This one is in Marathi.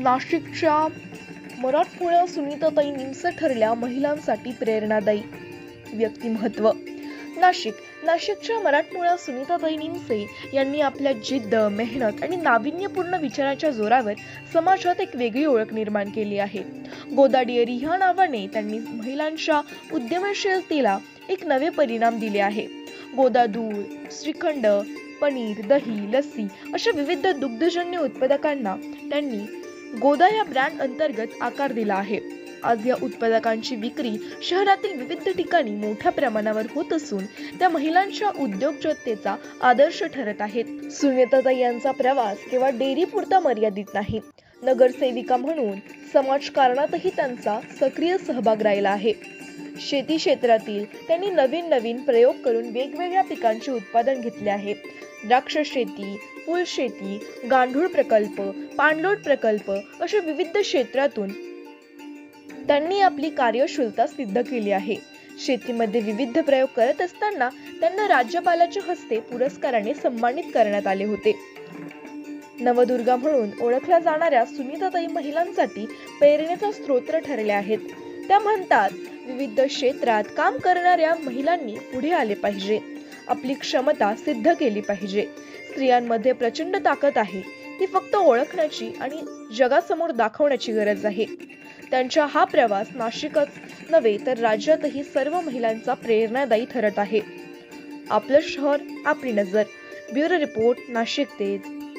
नाशिकच्या मराठमोळ्या सुनीताताई निमसे ठरल्या महिलांसाठी प्रेरणादायी व्यक्तिमत्व. नाशिक नाशिकच्या मराठमोळ्या सुनीताताई निमसे यांनी आपल्या जिद्द मेहनत आणि नाविन्यपूर्ण विचाराच्या जोरावर समाजात एक वेगळी ओळख निर्माण केली आहे. गोदा डेअरी ह्या नावाने त्यांनी महिलांच्या उद्यमशीलतेला एक नवे परिणाम दिले आहे. गोदा दूध श्रीखंड पनीर दही लस्सी अशा विविध दुग्धजन्य उत्पादकांना त्यांनी गोदा या ब्रँड अंतर्गत आकार दिला आहे. आज या उत्पादकांची विक्री शहरातील विविध ठिकाणी मोठ्या प्रमाणावर होत असून त्या महिलांच्या उद्योजकतेचा आदर्श ठरत आहेत. सुनेताताई यांचा प्रवास केवळ डेअरी पुरता मर्यादित नाही नगरसेविका म्हणून समाजकारणातही त्यांचा सक्रिय सहभाग राहिला आहे. शेती क्षेत्रातील त्यांनी नवीन नवीन प्रयोग करून वेगवेगळ्या पिकांचे उत्पादन घेतले आहे. द्राक्ष शेती फुल शेती गांडूळ प्रकल्प पाणलोट प्रकल्प अशा विविध क्षेत्रातून त्यांनी आपली कार्यशीलता सिद्ध केली आहे. शेतीमध्ये विविध प्रयोग करत असताना त्यांना राज्यपालाच्या हस्ते पुरस्काराने सन्मानित करण्यात आले होते. नवदुर्गा म्हणून ओळखल्या जाणाऱ्या सुनीताताई महिलांसाठी प्रेरणेचा स्रोत ठरले आहेत. त्या म्हणतात विविध क्षेत्रात काम करणाऱ्या महिलांनी पुढे आले पाहिजे. आपली क्षमता सिद्ध केली पाहिजे. स्त्रियांमध्ये प्रचंड ताकद आहे. ती फक्त ओळखण्याची आणि जगासमोर दाखवण्याची गरज आहे. त्यांचा हा प्रवास नाशिकच नव्हे तर राज्यातही सर्व महिलांचा प्रेरणादायी ठरत आहे. आपलं शहर आपली नजर. ब्युरो रिपोर्ट नाशिक तेज.